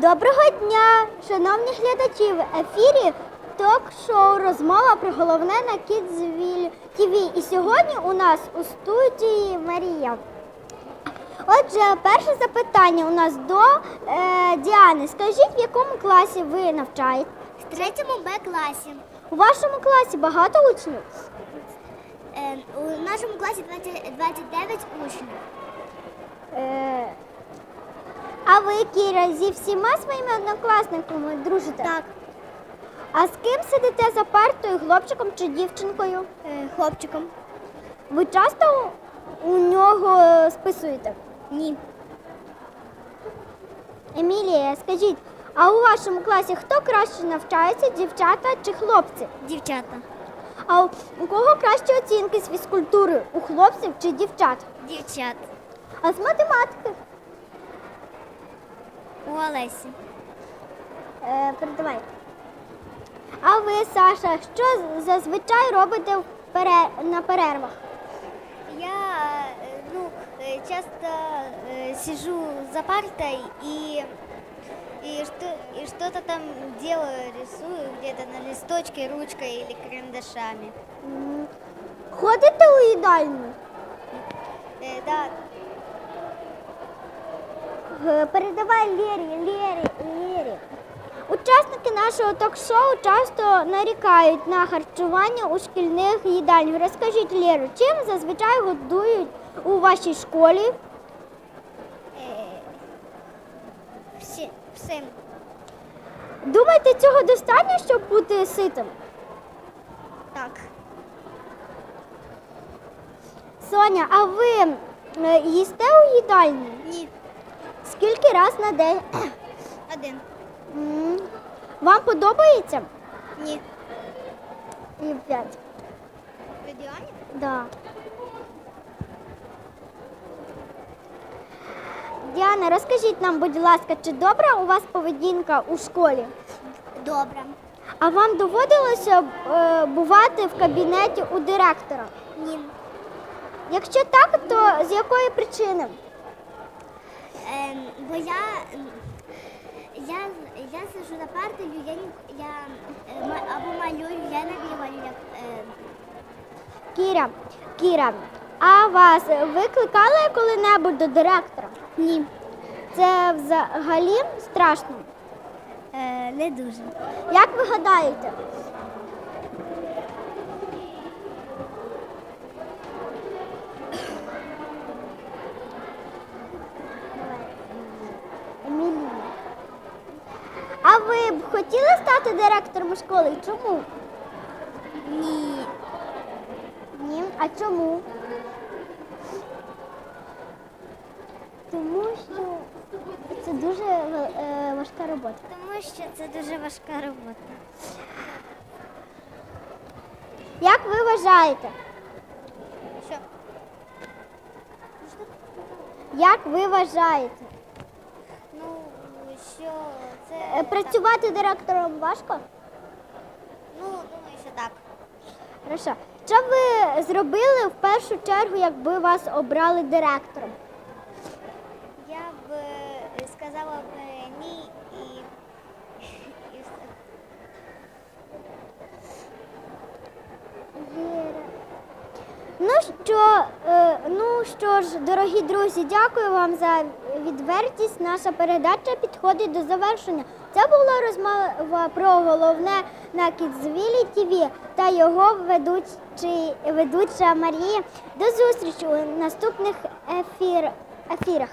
Доброго дня, шановні глядачі! В ефірі ток-шоу розмова про головне на Кідзвіль ТВ. І сьогодні у нас у студії Марія. Отже, перше запитання у нас до е, Діани. Скажіть, в якому класі ви навчаєте? В третьому Б класі. У вашому класі багато учнів? Е, у нашому класі 20 29 учнів. Е, а ви, Кіра, зі всіма своїми однокласниками дружите? Так. А з ким сидите за партою, хлопчиком чи дівчинкою? Е, хлопчиком. Ви часто у нього е, списуєте? Ні. Емілія, скажіть, а у вашому класі хто краще навчається, дівчата чи хлопці? Дівчата. А у- у кого кращі оцінки з фізкультури? У хлопців чи дівчат? Дівчат. А з математики? У Олесі. Е, передавай. А ви, Саша, що з- зазвичай робите в пере- на перервах? Я э, ну, э, часто э, сижу за партой и, и, что, и что-то там делаю, рисую где-то на листочке, ручкой или карандашами. М, Ходите у їдальню? Э, да, Е, Передавай Лєрі, Лєрі, Лєрі. Учасники нашого ток-шоу часто нарікають на харчування у шкільних їдальнях. Розкажіть, Лєру, чим зазвичай годують у вашій школі? э, все. Думаєте, цього достатньо, щоб бути ситим? Так. Соня, а ви е, їсте у їдальні? Ні. Скільки раз на день? Один. М, Вам подобається? Ні. І п'ять. В Діані? Да. Діана, розкажіть нам, будь ласка, чи добра у вас поведінка у школі? Добре. А вам доводилося е, бувати в кабінеті у директора? Ні. Якщо так, то з якої причини? Ем, бо я, ем, я, я сижу на партою, я, я е, або малюю, я не бігаю, як е, Кіра, Кіра, а вас викликали коли-небудь до директора? ні. Це взагалі страшно. Е, не дуже. Як ви гадаєте? Емілія. А ви б хотіли стати директором школи? Чому? Ні. Ні. А чому? Тому що це дуже е, важка робота. Тому що це дуже важка робота. Як ви вважаєте? Що? Як ви вважаєте? Що це. Е, Працювати директором важко? Ну, думаю, що так. Хорошо. Що б ви зробили в першу чергу, якби вас обрали директором? Я б е, сказала б ні і, і все. Ну що, е, ну що ж, дорогі друзі, дякую вам за відвертість. Наша передача підходить до завершення. Це була розмова про головне на Кідзвілі ТВ та його ведучий, ведуча Марія. До зустрічі у наступних ефір, ефірах.